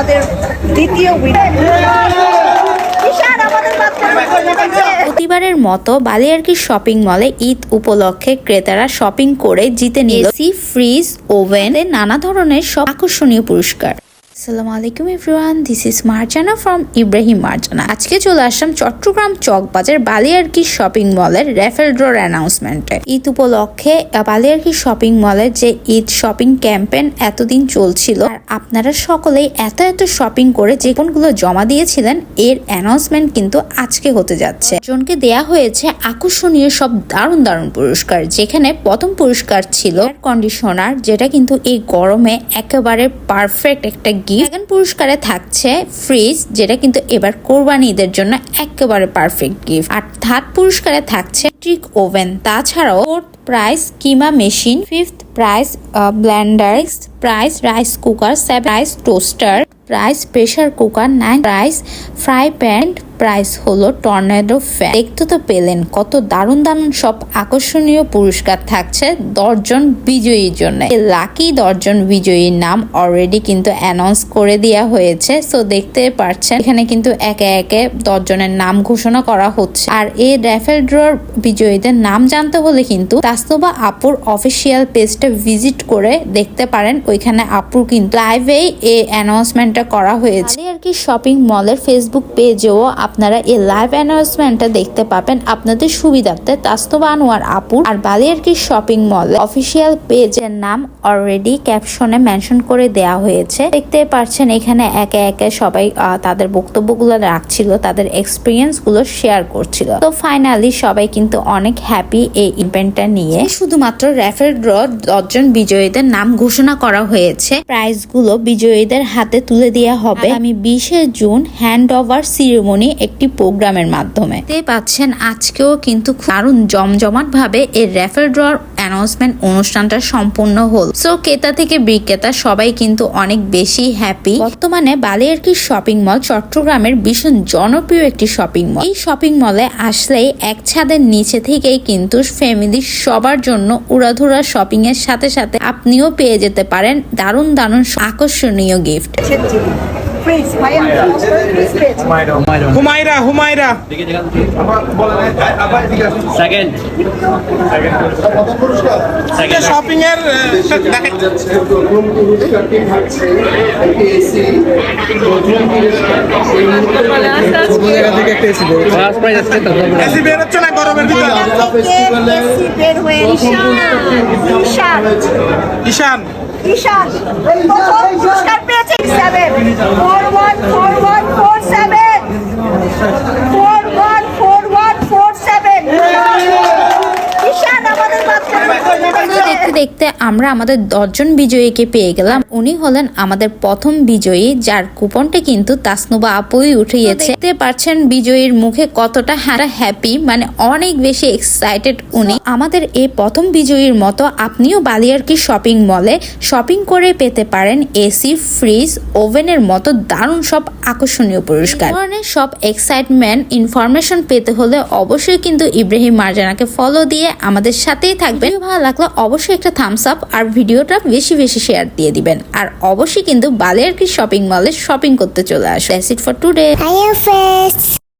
আমাদের দ্বিতীয় প্রতিবারের মতো বালিয়ারকি শপিং মলে ঈদ উপলক্ষে ক্রেতারা শপিং করে জিতে নিয়েছি এসি ফ্রিজ ওভেন নানা ধরনের সব আকর্ষণীয় পুরস্কার। আসসালামু আলাইকুম everyone this is Marjana from Ibrahim Marjana. আজকে চলে আসলাম চট্টগ্রাম চকবাজার বালিয়ারকি শপিং মলের রেফেল ড্রর অ্যানাউন্সমেন্টে ঈদ উপলক্ষে বালিয়ারকি শপিং মলের যে ঈদ শপিং ক্যাম্পেন এতদিন চলছিল, আর আপনারা সকলেই এত এত শপিং করে যে কোনগুলো জমা দিয়েছিলেন, এর অ্যানাউন্সমেন্ট কিন্তু আজকে হতে যাচ্ছে। জনকে দেয়া হয়েছে আকর্ষণীয় সব দারুণ দারুণ পুরস্কার, যেখানে প্রথম পুরস্কার ছিল কন্ডিশনার যেটা কিন্তু এই গরমে একেবারে পারফেক্ট একটা গিফট ড্রাগন পুরস্কারে থাকছে ফ্রিজ, যেটা কিন্তু এবার কোরবানি ঈদের জন্য একেবারে পারফেক্ট গিফট আর থার্ড পুরস্কারে থাকছে ইলেকট্রিক ওভেন তাছাড়াও fourth prize keema machine fifth prize blenders prize rice cooker seven rice toaster prize pressure cooker nine prize fry pan prize হলো টর্নেডো ফ্যান দেখতে তো পেলেন, কত দারুণ দারুণ সব আকর্ষণীয় পুরস্কার থাকছে দশজন বিজয়ীর জন্য। লাকি দশজন বিজয়ীর নাম অলরেডি কিন্তু অ্যানাউন্স করে দেওয়া হয়েছে সো দেখতে পাচ্ছেন এখানে কিন্তু একে একে দশজনের নাম ঘোষণা করা হচ্ছে। আর এই র্যাফেল ড্রর বিজয়ীদের নাম জানতে হলে কিন্তু তাস্তবা আপুর অফিসিয়াল পেজটা ভিজিট করে দেখতে পারেন, ওইখানে আপুর কিন্তু লাইভেই এই অ্যানাউন্সমেন্টটা করা হয়েছে। আর কি শপিং মলের ফেসবুক পেজেও আপনারা এই লাইভ অ্যানাউন্সমেন্টটা দেখতে পাবেন। আপনাদের সুবিধার্থে তাস্তবা আনোয়ার আপুর আর বালিয়ারকি শপিং মল অফিসিয়াল পেজের নাম অলরেডি ক্যাপশনে মেনশন করে দেয়া হয়েছে। দেখতে পাচ্ছেন এখানে একে একে সবাই তাদের বক্তব্যগুলো রাখছিল, তাদের এক্সপিরিয়েন্সগুলো শেয়ার করছিল। তো ফাইনালি সবাই কিন্তু অনেক হ্যাপি এই ইভেন্টটা নিয়ে। শুধুমাত্র র্যাফেল ড্র দশজন বিজয়ীদের নাম ঘোষণা করা হয়েছে। প্রাইজগুলো বিজয়ীদের হাতে তুলে দেওয়া হবে আমি বিশে জুন হ্যান্ড ওভার সিরিমনি একটি প্রোগ্রামের মাধ্যমে। দেখতে পাচ্ছেন আজকেও কিন্তু কারণ দারুণ জমজমাট ভাবে এর র্যাফেল ড্রর অ্যানাউন্সমেন্ট অনুষ্ঠানটা সম্পূর্ণ হল। সো ক্রেতা থেকে বিক্রেতা সবাই কিন্তু অনেক বেশি হ্যাপি বর্তমানে বালিয়ারকি শপিং মল চট্টগ্রামের ভীষণ জনপ্রিয় একটি শপিং মল এই শপিং মলে আসলেই এক ছাদের নিচে থেকেই কিন্তু ফ্যামিলি সবার জন্য উড়াধুরা শপিং এর সাথে সাথে আপনিও পেয়ে যেতে পারেন দারুণ দারুণ আকর্ষণীয় gift Humaira Humaira second second shopping এর হয়ে ঈশান। ঈশান ঈশান ঈশান প্রথম পুরস্কার পেয়েছে seven four one four one four seven four one four one four seven Ishan আমাদের বাচ্চারা দেখতে আমরা আমাদের দশজন বিজয়ীকে পেয়ে গেলাম। উনি হলেন আমাদের প্রথম বিজয়ী, যার কুপনটা কিন্তু তাসনুবা আপুই উঠিয়েছে। দেখতে পাচ্ছেন বিজয়ীর মুখে কতটা হারা হ্যাপি মানে অনেক বেশি এক্সাইটেড উনি। আমাদের এই প্রথম বিজয়ীর মতো আপনিও বালিয়ারকি শপিং মলে শপিং করে পেতে পারেন এসি ফ্রিজ ওভেনের মতো দারুণ সব আকর্ষণীয় পুরস্কার। ধরনের সব এক্সাইটমেন্ট ইনফরমেশন পেতে হলে অবশ্যই কিন্তু ইব্রাহিম মার্জানাকে ফলো দিয়ে আমাদের সাথেই থাকবেন। ভালো লাগলে অবশ্যই একটা থামস আপ আর ভিডিওটা বেশি বেশি শেয়ার দিয়ে দিবেন। আর অবশ্যই কিন্তু বালের কি শপিং মলে শপিং করতে চলে আসো অ্যাসিড ফর টুডে.